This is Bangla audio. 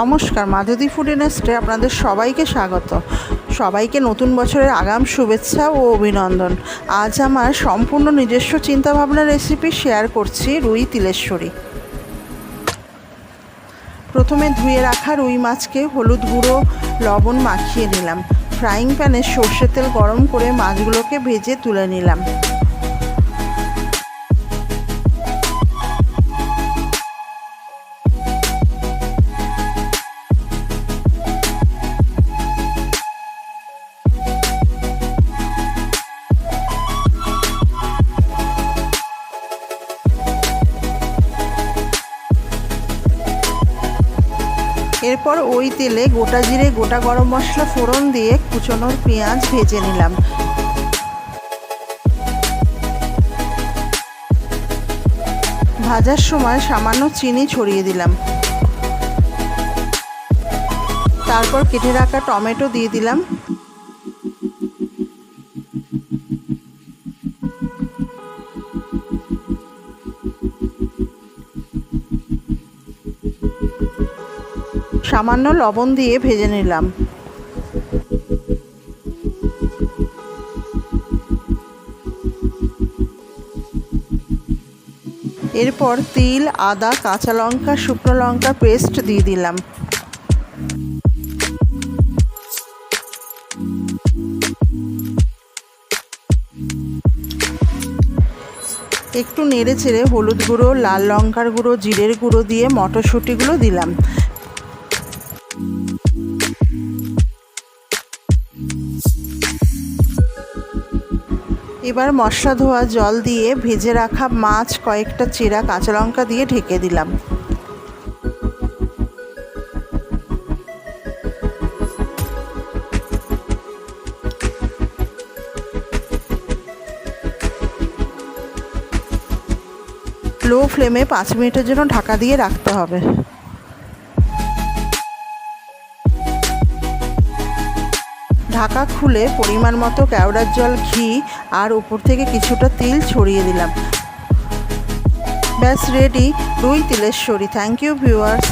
নমস্কার, মাধুরী ফুড ইন্ডাস্ট্রি আপনাদের সবাইকে স্বাগত। সবাইকে নতুন বছরের আগাম শুভেচ্ছা ও অভিনন্দন। আজ আমার সম্পূর্ণ নিজস্ব চিন্তাভাবনার রেসিপি শেয়ার করছি রুই তিলেশ্বরী। প্রথমে ধুয়ে রাখা রুই মাছকে হলুদ গুঁড়ো, লবণ মাখিয়ে নিলাম। ফ্রাইং প্যানে সর্ষের তেল গরম করে মাছগুলোকে ভেজে তুলে নিলাম। এরপর ওই তেলে গোটা জিরে, গোটা গরম মশলা, ফোড়ন দিয়ে কুচনোর পেঁয়াজ ভেজে নিলাম। ভাজার সময় সামান্য চিনি ছড়িয়ে দিলাম। তারপর কেটে রাখা টমেটো দিয়ে দিলাম। সামান্য লবণ দিয়ে ভেজে নিলাম। এরপর তিল, আদা, কাঁচা লঙ্কা, শুকনো লঙ্কা পেস্ট দিয়ে দিলাম। একটু নেড়ে চেড়ে হলুদ গুঁড়ো, লাল লঙ্কার গুঁড়ো, জিরের গুঁড়ো দিয়ে মটরশুঁটিগুলো দিলাম। এবার মশলা ধোয়া জল দিয়ে ভেজে রাখা মাছ, কয়েকটা চেরা কাঁচা লঙ্কা দিয়ে ঢেকে দিলাম। লো ফ্লেমে পাঁচ মিনিটের জন্য ঢাকা দিয়ে রাখতে হবে। ঢাকা খুলে পরিমাণ মতো কেওড়ার জল, ঘি আর উপর থেকে কিছুটা তিল ছড়িয়ে দিলাম। ব্যাস রেডি রুই তিলেশ্বরী। Thank you viewers